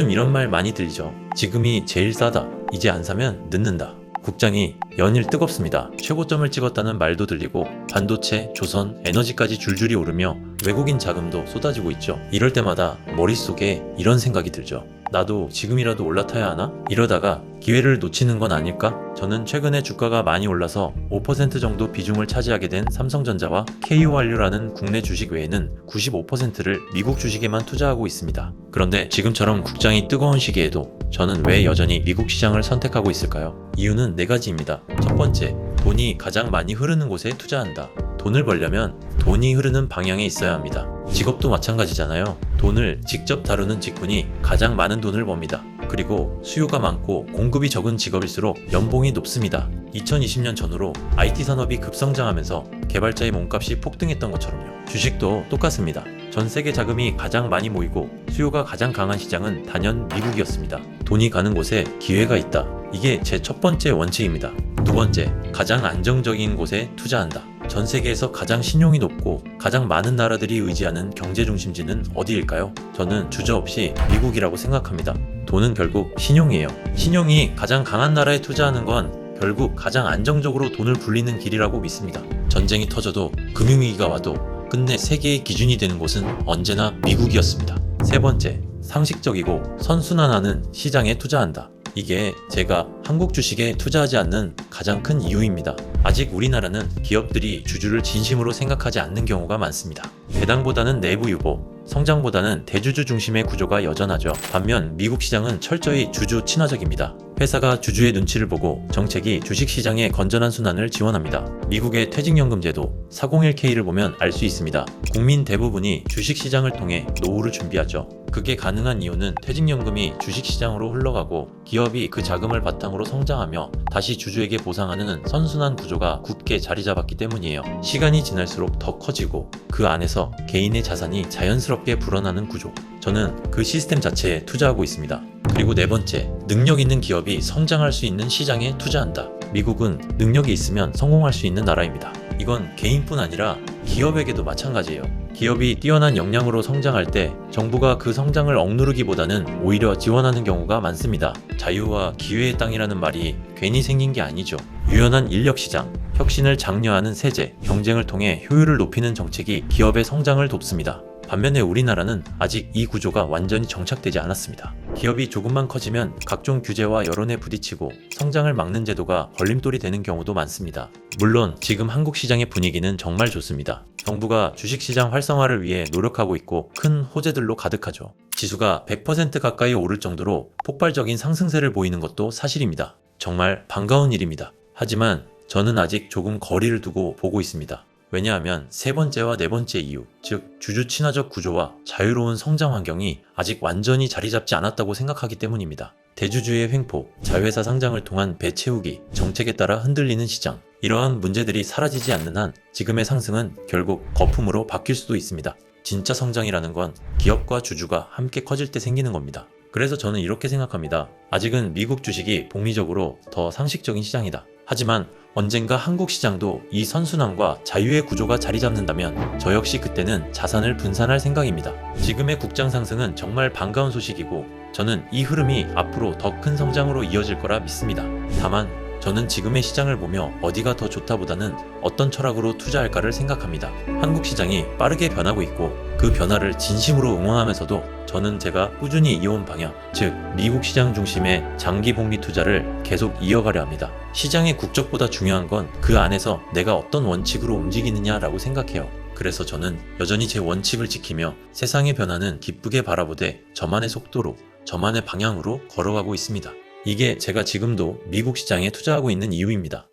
요즘 이런 말 많이 들리죠. 지금이 제일 싸다. 이제 안 사면 늦는다. 국장이 연일 뜨겁습니다. 최고점을 찍었다는 말도 들리고 반도체, 조선, 에너지까지 줄줄이 오르며 외국인 자금도 쏟아지고 있죠. 이럴 때마다 머릿속에 이런 생각이 들죠. 나도 지금이라도 올라타야 하나? 이러다가 기회를 놓치는 건 아닐까? 저는 최근에 주가가 많이 올라서 5% 정도 비중을 차지하게 된 삼성전자와 KO완료라는 국내 주식 외에는 95%를 미국 주식에만 투자하고 있습니다. 그런데 지금처럼 국장이 뜨거운 시기에도 저는 왜 여전히 미국 시장을 선택하고 있을까요? 이유는 네 가지입니다. 첫 번째, 돈이 가장 많이 흐르는 곳에 투자한다. 돈을 벌려면 돈이 흐르는 방향에 있어야 합니다. 직업도 마찬가지잖아요. 돈을 직접 다루는 직군이 가장 많은 돈을 법니다. 그리고 수요가 많고 공급이 적은 직업일수록 연봉이 높습니다. 2020년 전후로 IT 산업이 급성장하면서 개발자의 몸값이 폭등했던 것처럼요. 주식도 똑같습니다. 전 세계 자금이 가장 많이 모이고 수요가 가장 강한 시장은 단연 미국이었습니다. 돈이 가는 곳에 기회가 있다. 이게 제 첫 번째 원칙입니다. 두 번째, 가장 안정적인 곳에 투자한다. 전 세계에서 가장 신용이 높고 가장 많은 나라들이 의지하는 경제 중심지는 어디일까요? 저는 주저없이 미국이라고 생각합니다. 돈은 결국 신용이에요. 신용이 가장 강한 나라에 투자하는 건 결국 가장 안정적으로 돈을 굴리는 길이라고 믿습니다. 전쟁이 터져도 금융위기가 와도 끝내 세계의 기준이 되는 곳은 언제나 미국이었습니다. 세 번째, 상식적이고 선순환하는 시장에 투자한다. 이게 제가 한국 주식에 투자하지 않는 가장 큰 이유입니다. 아직 우리나라는 기업들이 주주를 진심으로 생각하지 않는 경우가 많습니다. 배당보다는 내부 유보, 성장보다는 대주주 중심의 구조가 여전하죠. 반면 미국 시장은 철저히 주주 친화적입니다. 회사가 주주의 눈치를 보고 정책이 주식시장의 건전한 순환을 지원합니다. 미국의 퇴직연금 제도 401k를 보면 알 수 있습니다. 국민 대부분이 주식시장을 통해 노후를 준비하죠. 그게 가능한 이유는 퇴직연금이 주식시장으로 흘러가고 기업이 그 자금을 바탕으로 성장하며 다시 주주에게 보상하는 선순환 구조가 굳게 자리 잡았기 때문이에요. 시간이 지날수록 더 커지고 그 안에서 개인의 자산이 자연스럽게 불어나는 구조. 저는 그 시스템 자체에 투자하고 있습니다. 그리고 네 번째, 능력 있는 기업이 성장할 수 있는 시장에 투자한다. 미국은 능력이 있으면 성공할 수 있는 나라입니다. 이건 개인뿐 아니라 기업에게도 마찬가지예요. 기업이 뛰어난 역량으로 성장할 때 정부가 그 성장을 억누르기보다는 오히려 지원하는 경우가 많습니다. 자유와 기회의 땅이라는 말이 괜히 생긴 게 아니죠. 유연한 인력 시장, 혁신을 장려하는 세제, 경쟁을 통해 효율을 높이는 정책이 기업의 성장을 돕습니다. 반면에 우리나라는 아직 이 구조가 완전히 정착되지 않았습니다. 기업이 조금만 커지면 각종 규제와 여론에 부딪히고 성장을 막는 제도가 걸림돌이 되는 경우도 많습니다. 물론 지금 한국 시장의 분위기는 정말 좋습니다. 정부가 주식시장 활성화를 위해 노력하고 있고 큰 호재들로 가득하죠. 지수가 100% 가까이 오를 정도로 폭발적인 상승세를 보이는 것도 사실입니다. 정말 반가운 일입니다. 하지만 저는 아직 조금 거리를 두고 보고 있습니다. 왜냐하면 세 번째와 네 번째 이유, 즉 주주 친화적 구조와 자유로운 성장 환경이 아직 완전히 자리 잡지 않았다고 생각하기 때문입니다. 대주주의 횡포, 자회사 상장을 통한 배 채우기, 정책에 따라 흔들리는 시장, 이러한 문제들이 사라지지 않는 한 지금의 상승은 결국 거품으로 바뀔 수도 있습니다. 진짜 성장이라는 건 기업과 주주가 함께 커질 때 생기는 겁니다. 그래서 저는 이렇게 생각합니다. 아직은 미국 주식이 복리적으로 더 상식적인 시장이다. 하지만 언젠가 한국 시장도 이 선순환과 자유의 구조가 자리 잡는다면 저 역시 그때는 자산을 분산할 생각입니다. 지금의 국장 상승은 정말 반가운 소식이고 저는 이 흐름이 앞으로 더 큰 성장으로 이어질 거라 믿습니다. 다만 저는 지금의 시장을 보며 어디가 더 좋다보다는 어떤 철학으로 투자할까를 생각합니다. 한국 시장이 빠르게 변하고 있고 그 변화를 진심으로 응원하면서도 저는 제가 꾸준히 이어온 방향, 즉 미국 시장 중심의 장기 복리 투자를 계속 이어가려 합니다. 시장의 국적보다 중요한 건 그 안에서 내가 어떤 원칙으로 움직이느냐라고 생각해요. 그래서 저는 여전히 제 원칙을 지키며 세상의 변화는 기쁘게 바라보되 저만의 속도로, 저만의 방향으로 걸어가고 있습니다. 이게 제가 지금도 미국 시장에 투자하고 있는 이유입니다.